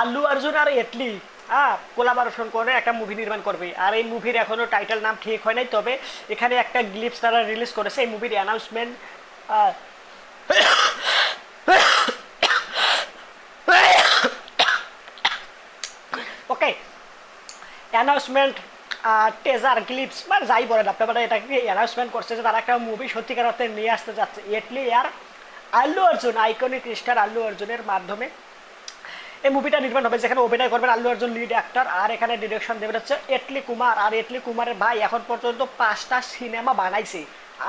আল্লু অর্জুন আর এটলি। হ্যাঁ কোলাবারেশন করে একটা মুভি নির্মাণ করবে। আর এই মুভির এখনও টাইটেল নাম ঠিক হয় নাই, তবে এখানে একটা গ্লিপস তারা রিলিজ করেছে। এই মুভির announcement okay announcement teaser glimpse বা যাই বলেন আপনি মানে এটাকে অ্যানাউন্সমেন্ট করছে যে তারা একটা মুভি সত্যিকার অর্থে নিয়ে আসতে যাচ্ছে। এটলি আর আল্লু অর্জুন আইকনিক স্টার আল্লু অর্জুনের মাধ্যমে। এই মুভিটা নির্মাণ হবে, যেখানে অভিনয় করবেন আল্লু অর্জুন লিড অ্যাক্টর আর এখানে ডিরেকশন দেবেন হচ্ছে এটলি কুমার। আর এটলি কুমারের ভাই এখন পর্যন্ত পাঁচটা সিনেমা বানাইছে।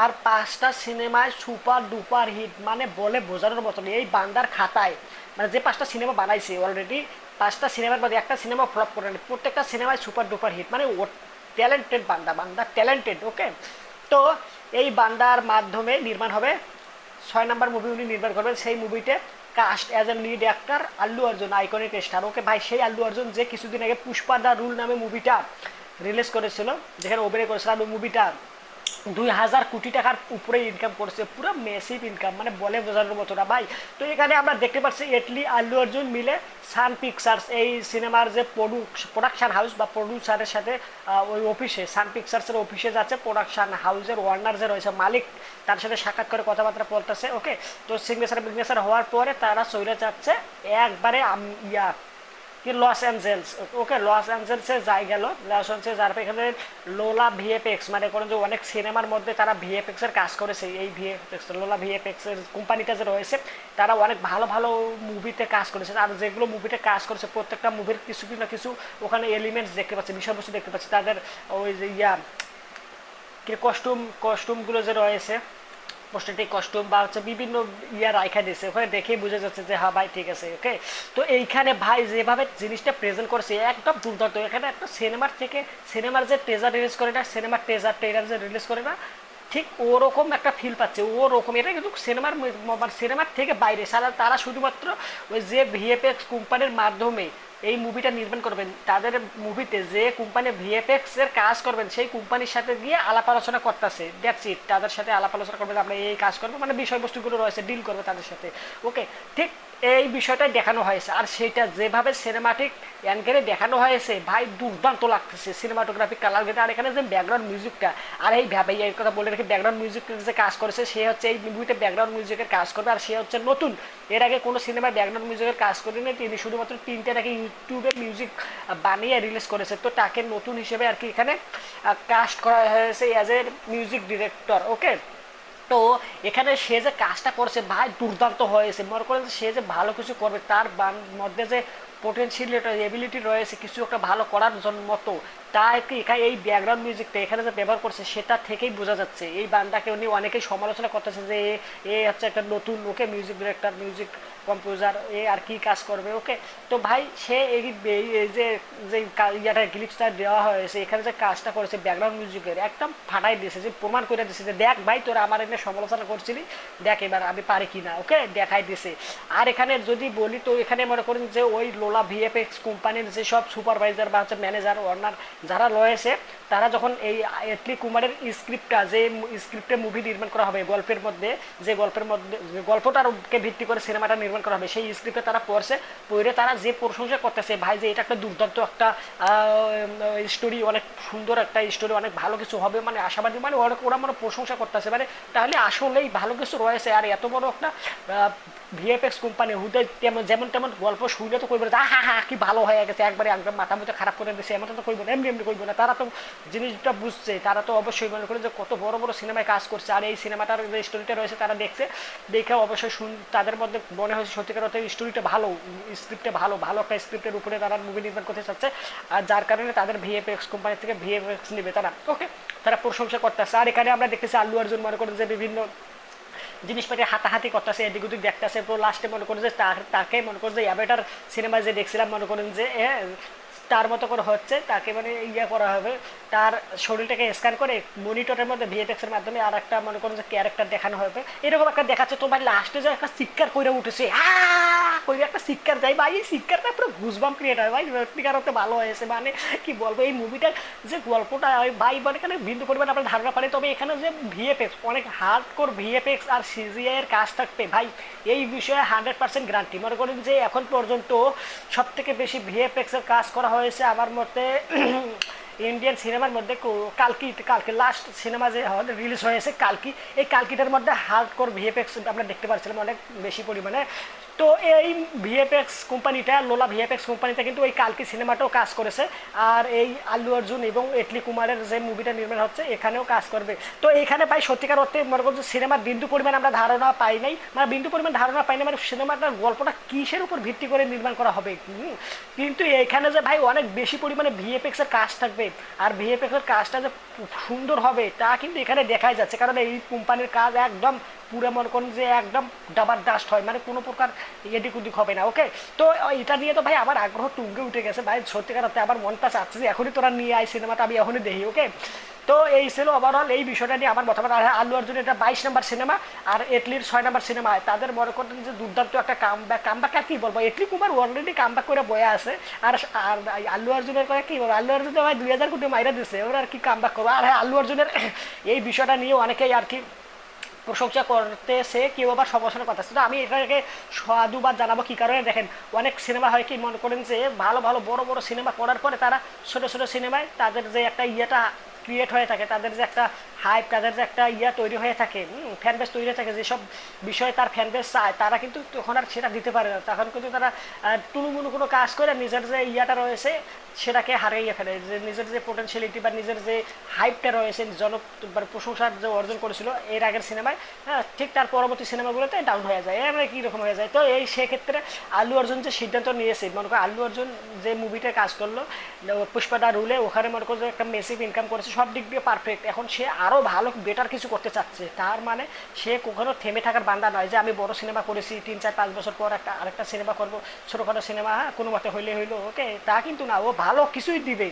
আর পাঁচটা সিনেমায় সুপার ডুপার হিট মানে বলে বোঝানোর মতন এই বান্দার খাতায় মানে যে পাঁচটা সিনেমা বানাইছে অলরেডি পাঁচটা সিনেমার মধ্যে একটা সিনেমা ফ্লপ করে। প্রত্যেকটা সিনেমায় সুপার ডুপার হিট মানে ও ট্যালেন্টেড বান্দা বান্দা ট্যালেন্টেড ওকে তো এই বান্দার মাধ্যমে নির্মাণ হবে। ছয় নাম্বার মুভি উনি নির্মাণ করবেন, সেই মুভিতে cast as a lead actor Allu Arjun iconic star okay ভাই, সেই আল্লু অর্জুন যে কিছুদিন আগে পুষ্পা দা রুল নামে মুভিটা রিলিজ করেছিল, যেখানে অভিনয় করেছিল ওই মুভিটা দুই হাজার কোটি টাকার উপরে ইনকাম করছে, পুরো মেসিভ ইনকাম মানে বলে বোঝানোর মতো না। ভাই, তো এখানে আমরা দেখতে পাচ্ছি এটলি, আল্লু অর্জুন মিলে সান পিকচার্স এই সিনেমার যে প্রোডাকশন হাউস বা প্রডিউসারের সাথে ওই অফিসে সান পিকচার্সের অফিসে যাচ্ছে প্রোডাকশন হাউসের ওয়ার্নার যে রয়েছে, মালিক, তার সাথে সাক্ষাৎ করে কথাবার্তা বলতেছে ওকে তো সিগনেচার বিগনেচার হওয়ার পরে তারা চলে যাচ্ছে একবারে ইয়া কি লস অ্যাঞ্জেলস ওকে লস অ্যাঞ্জেলসে যাই গেল। লস অ্যাঞ্জেলসে যার এখানে লোলা ভিএফএক্স মানে করেন যে অনেক সিনেমার মধ্যে তারা ভিএফএক্স এর কাজ করেছে, এই ভিএফএক্স লোলা ভিএফএক্স এর কোম্পানিটা যে রয়েছে, তারা অনেক ভালো ভালো মুভিতে কাজ করেছে। আর যেগুলো মুভিতে কাজ করেছে, প্রত্যেকটা মুভির কিছু না কিছু ওখানে এলিমেন্টস দেখতে পাচ্ছি, বিষয়বস্তু দেখতে পাচ্ছি। তাদের ওই যে ইয়া, কি কস্টিউম কস্টিউমগুলো যে রয়েছে প্রস্টেটিক কস্টিউম বা হচ্ছে বিভিন্ন ইয়া রাইখা দিয়েছে ওখানে দেখেই বোঝা যাচ্ছে যে হ্যাঁ ভাই, ঠিক আছে ওকে তো এইখানে ভাই যেভাবে জিনিসটা প্রেজেন্ট করেছে, একদম দুর্দান্ত। এখানে একটা সিনেমার থেকে সিনেমার যে ট্রেজার রিলিজ করে না সিনেমার ট্রেজার ট্রেলার যে রিলিজ করে না, ঠিক ওরকম একটা ফিল পাচ্ছে, ওরকম। এটা কিন্তু সিনেমার মানে সিনেমার থেকে বাইরে। সারা তারা শুধুমাত্র ওই যে ভিএফএক্স কোম্পানির মাধ্যমে এই মুভিটা নির্মাণ করবেন। তাদের মুভিতে যে কোম্পানি ভিএফএক্স এর কাজ করবেন, সেই কোম্পানির সাথে গিয়ে আলাপ আলোচনা করতেছে। দ্যাটস ইট তাদের সাথে আলাপ আলোচনা করবেন আমরা এই কাজ করব মানে বিষয়বস্তুগুলো রয়েছে ডিল করবে তাদের সাথে। ওকে ঠিক এই বিষয়টাই দেখানো হয়েছে। আর সেটা যেভাবে সিনেমাটিক অ্যাঙ্গেলে দেখানো হয়েছে, ভাই দুর্দান্ত লাগতেছে সিনেমাটোগ্রাফিক কালার আর এখানে যে ব্যাকগ্রাউন্ড মিউজিকটা আর এই ভাই এই কথা বলে রেখে ব্যাকগ্রাউন্ড মিউজিক যে কাজ করেছে, সে হচ্ছে এই মুভিতে ব্যাকগ্রাউন্ড মিউজিকের কাজ করবে। আর সে হচ্ছে নতুন। এর আগে কোনো সিনেমায় ব্যাকগ্রাউন্ড মিউজিকের কাজ করেনি। তিনি শুধুমাত্র তিনটে নাকি ইউটিউবে মিউজিক বানিয়ে রিলিজ করেছে। তো তাকে নতুন হিসেবে আর কি এখানে কাস্ট করা হয়েছে as a music director okay তো এখানে সে যে কাজটা করছে, ভাই, দুর্দান্ত হয়েছে। মনে করেন সে যে ভালো কিছু করবে, তার মধ্যে যে পোটেন্সিয়ালিটি এবিলিটি রয়েছে, কিছু একটা ভালো করার জন্য মতো তা এখানে এই ব্যাকগ্রাউন্ড মিউজিকটা এখানে যে ব্যবহার করছে, সেটা থেকেই বোঝা যাচ্ছে। এই বান্দাকে উনি অনেকেই সমালোচনা করতেছে যে এ- হচ্ছে একটা নতুন, okay music director music composer এ আর কি কাজ করবে, ওকে? তো ভাই, সে এই যে যে ইয়াটা গ্লিপসটা দেওয়া হয়েছে, এখানে যে কাজটা করেছে ব্যাকগ্রাউন্ড মিউজিকের একদম ফাটাই দিয়েছে, যে প্রমাণ করে দিয়েছে যে, দেখ ভাই, তোরা আমার এখানে সমালোচনা করছিলি, দেখ এবার আমি পারি কি না ওকে? দেখাই দিয়েছে। আর এখানে যদি বলি, তো এখানে মনে করেন যে ওই লোলা ভিএফএক্স কোম্পানির যে সব সুপারভাইজার বা হচ্ছে ম্যানেজার ওনার যারা রয়েছে তারা যখন এই এটলি কুমারের স্ক্রিপ্টটা যে স্ক্রিপ্টে মুভি নির্মাণ করা হবে গল্পের মধ্যে যে গল্পের মধ্যে গল্পটারকে ভিত্তি করে সিনেমাটা নির্মাণ করা হবে সেই স্ক্রিপ্টে তারা পড়ছে পড়ে তারা যে প্রশংসা করতেছে ভাই যে এটা একটা দুর্দান্ত একটা স্টোরি অনেক সুন্দর একটা স্টোরি অনেক ভালো কিছু হবে। মানে আশাবাদী মানে ওরা ওরা মানে প্রশংসা করতেছে। মানে তাহলে আসলেই ভালো কিছু রয়েছে। আর এত বড় একটা ভিএফএক্স কোম্পানি হুদে তেমন যেমন তেমন গল্প শুনলে তো কইবে না, হা হা কি ভালো হয়ে গেছে একবারে একদম মাথা মতো খারাপ করে দিয়েছে এমন তো কইব না। এমনি এমনি কইব না। তারা তো জিনিসটা বুঝছে তারা তো অবশ্যই মনে করে যে কত বড় বড় সিনেমায় কাজ করছে। আর এই সিনেমাটার যে স্টোরিটা রয়েছে তারা দেখছে দেখে অবশ্যই শুন তাদের মধ্যে মনে হয়েছে সত্যিকার অর্থে স্টোরিটা ভালো স্ক্রিপ্টে ভালো ভালো একটা স্ক্রিপ্টের উপরে তারা মুভি নির্মাণ করতে চাচ্ছে। আর যার কারণে তাদের ভিএফএক্স কোম্পানি থেকে ভিএফএক্স নেবে তারা। ওকে তারা প্রশংসা করতেছে। আর এখানে আমরা দেখতেছি আল্লু অর্জুন মনে করেন যে বিভিন্ন জিনিসপাতি হাতাহাতি করতেছে এদিক ওদিক দেখতেছে। পুরো লাস্টে মনে করেন যে তাকে মনে করেন যে অ্যাবেটার সিনেমায় যে দেখছিলাম মনে করেন যে এ, তার মতো করে হচ্ছে, তাকে মানে ইয়ে করা হবে তার শরীরটাকে স্ক্যান করে মনিটরের মধ্যে ভিএফএক্স এর মাধ্যমে আর একটা মনে করেন যে ক্যারেক্টার দেখানো হবে এরকম একটা দেখাচ্ছে, তোমার লাস্টে যে একটা চিৎকার করে উঠেছে, আহ! করে একটা শিক্ষার যাই, ভাই, এই শিক্ষারটা পুরো ঘুষবাম ক্রিয়েট হয় ভাই সত্যিকার ভালো হয়েছে মানে কি বলব, এই মুভিটার যে গল্পটা ভাই মানে এখানে বিন্দু পরিমাণ আপনার ধারণা পারে তবে এখানে যে ভিএফএক্স অনেক হার্ড কোর ভিএফএক্স আর সিজিআই এর কাজ থাকবে, ভাই, এই বিষয়ে হান্ড্রেড পার্সেন্ট গ্যারান্টি মনে করেন যে এখন পর্যন্ত সব থেকে বেশি ভিএফএক্স এর কাজ করা হয়েছে আমার মতে ইন্ডিয়ান সিনেমার মধ্যে কালকি, কালকে লাস্ট সিনেমা যে রিলিজ হয়েছে কালকি, এই কালকিটার মধ্যে হার্ড কোর ভিএফএক্স আমরা দেখতে পাচ্ছিলাম অনেক বেশি পরিমাণে। তো এই ভিএফএক্স কোম্পানিটা লোলা ভিএফএক্স কোম্পানিটা কিন্তু ওই কালকি সিনেমাটাও কাজ করেছে। আর এই আল্লু অর্জুন এবং এটলি কুমারের যে মুভিটা নির্মাণ হচ্ছে, এখানেও কাজ করবে। তো এখানে ভাই সত্যিকার অর্থে মনে করছে সিনেমার বিন্দু পরিমাণ আমরা ধারণা পাই নাই। মানে বিন্দু পরিমাণ ধারণা পাই না মানে সিনেমাটার গল্পটা কিসের উপর ভিত্তি করে নির্মাণ করা হবে? কিন্তু এখানে যে ভাই অনেক বেশি পরিমাণে ভিএফএক্স এর কাজ থাকবে আর ভিএফএক্স এর কাজটা যে সুন্দর হবে, তা কিন্তু এখানে দেখাই যাচ্ছে। কারণ এই কোম্পানির কাজ একদম পুরো মনে করেন যে একদম ডাবার ডাস্ট হয় মানে কোনো প্রকার এদিক ওদিক হবে না ওকে তো এটা নিয়ে তো ভাই আমার আগ্রহ টুঙ্গে উঠে গেছে। ভাই সত্যিকার অর্থে আমার মনটা চাচ্ছে যে এখনই তোরা নিয়ে আয় সিনেমাটা, আমি এখনই দেখি ওকে তো এই ছিল ওভারঅল এই বিষয়টা নিয়ে আমার মতামত। আর আল্লু অর্জুন, এটা বাইশ নাম্বার সিনেমা আর এটলির ছয় নাম্বার সিনেমা হয় তাদের মনে করেন যে দুর্দান্ত একটা কাম ব্যাক কাম ব্যাক আর কি বলব? Atlee Kumar already come back করে বয়ে আছে। আর আর আল্লু অর্জুনের করে কি? বলব আল্লু অর্জুন ভাই দুই হাজার কোটি মাইরা দিছে, ওরা আর কি কাম ব্যাক করব? আর হ্যাঁ আল্লু অর্জুনের এই বিষয়টা নিয়ে অনেকেই আর কি প্রশংসা করতেছে, কেউ আবার সমালোচনা করতেছে। তো আমি এটাকে সাধুবাদ জানাব কি কারণে? দেখেন, অনেক সিনেমা হয় কি, মনে করেন যে ভালো ভালো, বড় বড় সিনেমা করার পরে তারা ছোট ছোট সিনেমায় তাদের যে একটা ইয়েটা ক্রিয়েট হয়ে থাকে, তাদের যে একটা হাইপ তাদের যে একটা ইয়া তৈরি হয়ে থাকে ফ্যান বেস তৈরি হয়ে থাকে, যেসব বিষয়ে তার ফ্যান বেস চায়, তারা কিন্তু তখন আর সেটা দিতে পারে না। তখন কিন্তু তারা টুনুমুনু কোনো কাজ করে, নিজের যে ইয়াটা রয়েছে, সেটাকে হারিয়ে ফেলে। যে নিজের যে পোটেনশিয়ালিটি বা নিজের যে হাইপটা রয়েছে জন মানে প্রশংসার যে অর্জন করেছিল এর আগের সিনেমায় হ্যাঁ ঠিক তার পরবর্তী সিনেমাগুলোতে ডাউন হয়ে যায়। এবার কীরকম হয়ে যায়? তো এই সেক্ষেত্রে আলু অর্জুন যে সিদ্ধান্ত নিয়েছে, মনে করো আলু অর্জুন যে মুভিটা কাজ করল পুষ্পাদা রুলে, ওখানে মনে করো একটা মেসিভ ইনকাম করেছে সব দিক দিয়ে পারফেক্ট এখন সে আরও ভালো বেটার কিছু করতে চাচ্ছে। তার মানে সে কখনো থেমে থাকার বান্দা নয় যে আমি বড় সিনেমা করেছি, তিন চার পাঁচ বছর পর একটা আরেকটা সিনেমা করব, ছোটোখাটো সিনেমা হ্যাঁ কোনো মতে হইলে হইল ওকে তা কিন্তু না, ও ভালো কিছুই দিবে।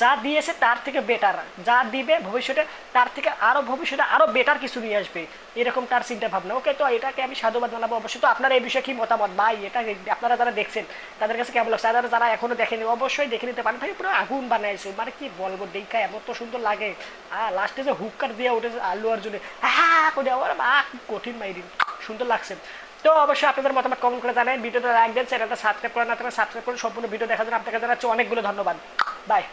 যা দিয়েছে তার থেকে বেটার যা দিবে ভবিষ্যতে, তার থেকে আরও ভবিষ্যতে আরও বেটার কিছু নিয়ে আসবে। এরকম তার চিন্তা ভাবনা ওকে তো এটাকে আমি সাধুবাদ জানাব। অবশ্যই তো আপনারা এই বিষয়ে কি মতামত? ভাই, এটা আপনারা যারা দেখছেন, তাদের কাছে কেমন লাগছে? যারা যারা এখনও দেখেনি, অবশ্যই দেখে নিতে পারেন। ভাই, পুরো আগুন বানাইছে। মানে কি বলব? দেখা এমন তো সুন্দর লাগে। আর লাস্টে যে হুক্কার দিয়ে উঠেছে আল্লু অর্জুনে হ্যাঁ করে মা কঠিন মাইরি। সুন্দর লাগছে। তো অবশ্যই আপনাদের মতামত কমেন্ট করে জানাই ভিডিওটা লাইক দেন চ্যানেলটা সাবস্ক্রাইব করে না থাকলে সাবস্ক্রাইব করে সম্পূর্ণ ভিডিও দেখার জন্য আপনাকে জানাচ্ছি অনেকগুলো ধন্যবাদ। বাই